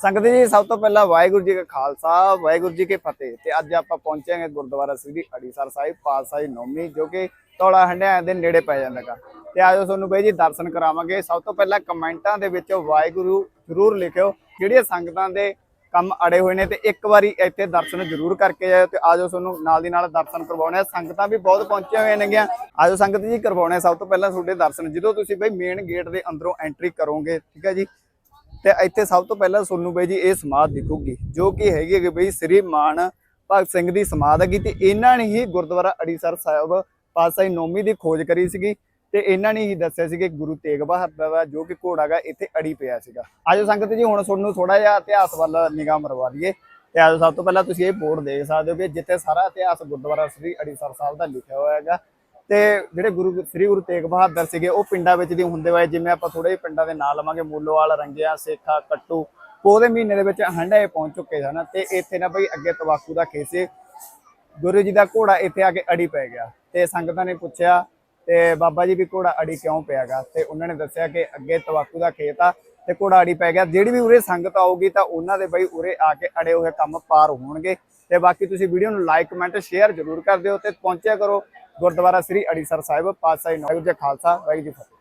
ਸੰਗਤ ਜੀ, ਸਭ ਤੋਂ ਪਹਿਲਾਂ ਵਾਹਿਗੁਰੂ ਜੀ ਕਾ ਖਾਲਸਾ, ਵਾਹਿਗੁਰੂ ਜੀ ਕੀ ਫਤਿਹ। ਤੇ ਅੱਜ ਆਪਾਂ ਪਹੁੰਚੇ ਹਾਂ ਗੁਰਦੁਆਰਾ ਸ੍ਰੀ ਅੜੀਸਰ ਸਾਹਿਬ, ਪਾਤਸ਼ਾਹੀ ਨੌਮੀ, ਜੋ ਕਿ ਤੋਲਾ ਹੰਡਿਆਂ ਦੇ ਨੇੜੇ ਪੈ ਜਾਂਦਾ ਗਾ ਤੇ ਆਜੋ ਤੁਹਾਨੂੰ ਬਈ ਜੀ ਦਰਸ਼ਨ ਕਰਾਵਾਂਗੇ। ਸਭ ਤੋਂ ਪਹਿਲਾਂ ਕਮੈਂਟਾਂ ਦੇ ਵਿੱਚ ਵਾਹਿਗੁਰੂ ਜ਼ਰੂਰ ਲਿਖਿਓ ਜਿਹੜੀਆਂ ਸੰਗਤਾਂ ਦੇ ਕੰਮ ਅੜੇ ਹੋਏ ਨੇ ਤੇ ਇੱਕ ਵਾਰੀ ਇੱਥੇ ਦਰਸ਼ਨ ਜ਼ਰੂਰ ਕਰਕੇ ਜਾਇਓ ਤੇ ਆਜੋ ਤੁਹਾਨੂੰ ਨਾਲ ਦੀ ਨਾਲ ਦਰਸ਼ਨ ਕਰਵਾਉਣੇ ਆ। ਸੰਗਤਾਂ ਵੀ ਬਹੁਤ ਪਹੁੰਚੇ ਹੋਏ ਨੇਗੀਆਂ। ਆਜੋ ਸੰਗਤ ਜੀ ਕਰਵਾਉਣੇ ਆ। ਸਭ ਤੋਂ ਪਹਿਲਾਂ ਤੁਹਾਡੇ ਦਰਸ਼ਨ, ਜਦੋਂ ਤੁਸੀਂ ਬਈ ਮੇਨ ਗੇਟ ਦੇ ਅੰਦਰੋਂ ਐਂਟਰੀ ਕਰੋਗੇ, ਠੀਕ ਹੈ ਜੀ ਤੇ ਇੱਥੇ ਸਭ ਤੋਂ ਪਹਿਲਾਂ ਸੋਨੂੰ ਬਾਈ ਜੀ ਇਹ ਸਮਾਧ ਦਿਖੂਗੀ, ਜੋ ਕਿ ਹੈਗੀ ਹੈ ਕਿ ਬਈ ਸ੍ਰੀ ਮਾਨ ਭਗਤ ਸਿੰਘ ਦੀ ਸਮਾਧ ਹੈਗੀ ਤੇ ਇਹਨਾਂ ਨੇ ਹੀ ਗੁਰਦੁਆਰਾ ਅੜੀਸਰ ਸਾਹਿਬ ਪਾਤਸ਼ਾਹੀ ਨੌਮੀ ਦੀ ਖੋਜ ਕਰੀ ਸੀਗੀ ਤੇ ਇਹਨਾਂ ਨੇ ਹੀ ਦੱਸਿਆ ਸੀ ਕਿ ਗੁਰੂ ਤੇਗ ਬਹਾਦਰ ਦਾ ਜੋ ਕਿ ਘੋੜਾ ਗਾ ਇੱਥੇ ਅੜੀ ਪਿਆ ਸੀਗਾ। ਆਜੋ ਸੰਗਤ ਜੀ, ਹੁਣ ਤੁਹਾਨੂੰ ਥੋੜਾ ਜਿਹਾ ਇਤਿਹਾਸ ਵੱਲ ਨਿਗਾਹ ਮਰਵਾ ਲਈਏ ਤੇ ਆਜੋ ਸਭ ਤੋਂ ਪਹਿਲਾਂ ਤੁਸੀਂ ਇਹ ਬੋਰਡ ਦੇਖ ਸਕਦੇ ਹੋ ਕਿ ਜਿੱਥੇ ਸਾਰਾ ਇਤਿਹਾਸ ਗੁਰਦੁਆਰਾ ਸ੍ਰੀ ਅੜੀਸਰ ਸਾਹਿਬ ਦਾ ਲਿਖਿਆ ਹੋਇਆ ਹੈਗਾ ਤੇ ਜਿਹੜੇ ਗੁਰੂ ਸ੍ਰੀ ਗੁਰੂ ਤੇਗ ਬਹਾਦਰ ਸੀਗੇ, ਉਹ ਪਿੰਡਾਂ ਵਿੱਚ ਦੀ ਹੁੰਦੇ ਹੋਏ, ਜਿਵੇਂ ਆਪਾਂ ਥੋੜੇ ਜਿਹੇ ਪਿੰਡਾਂ ਦੇ ਨਾਂ ਲਵਾਂਗੇ, ਮੂਲੋਵਾਲ, ਰੰਗਿਆ, ਸੇਖਾ, ਕੱਟੂ ਉਹਦੇ ਮਹੀਨੇ ਦੇ ਵਿੱਚ ਹੰਡਾਏ ਪਹੁੰਚ ਚੁੱਕੇ ਸਨ ਤੇ ਇੱਥੇ ਨਾ ਬਈ ਅੱਗੇ ਤਵਾਕੂ ਦਾ ਖੇਤ ਸੀ। ਗੁਰੂ ਜੀ ਦਾ ਘੋੜਾ ਇੱਥੇ ਆ ਕੇ ਅੜੀ ਪੈ ਗਿਆ ਤੇ ਸੰਗਤਾਂ ਨੇ ਪੁੱਛਿਆ ਤੇ ਬਾਬਾ ਜੀ ਵੀ ਘੋੜਾ ਅੜੀ ਕਿਉਂ ਪਿਆਗਾ ਤੇ ਉਹਨਾਂ ਨੇ ਦੱਸਿਆ ਕਿ ਅੱਗੇ ਤਵਾਕੂ ਦਾ ਖੇਤ ਆ ਤੇ ਘੋੜਾ ਅੜੀ ਪੈ ਗਿਆ। ਜਿਹੜੀ ਵੀ ਉਰੇ ਸੰਗਤ ਆਊਗੀ ਤਾਂ ਉਹਨਾਂ ਦੇ ਬਈ ਉਰੇ ਆ ਕੇ ਅੜੇ ਹੋਏ ਕੰਮ ਪਾਰ ਹੋਣਗੇ। ਤੇ ਬਾਕੀ ਤੁਸੀਂ ਵੀਡੀਓ ਨੂੰ ਲਾਈਕ ਕਮੈਂਟ ਸ਼ੇਅਰ ਜ਼ਰੂਰ ਕਰ ਦਿਓ ਤੇ ਪਹੁੰਚਿਆ ਕਰੋ। ਗੁਰਦੁਆਰਾ ਸ੍ਰੀ ਅੜੀਸਰ ਸਾਹਿਬ ਪਾਤਸ਼ਾਹੀ ਨਾਗਰ ਜੀ ਖਾਲਸਾ ਵਾਹਿਗੁਰੂ ਜੀ ਫਤਿਹ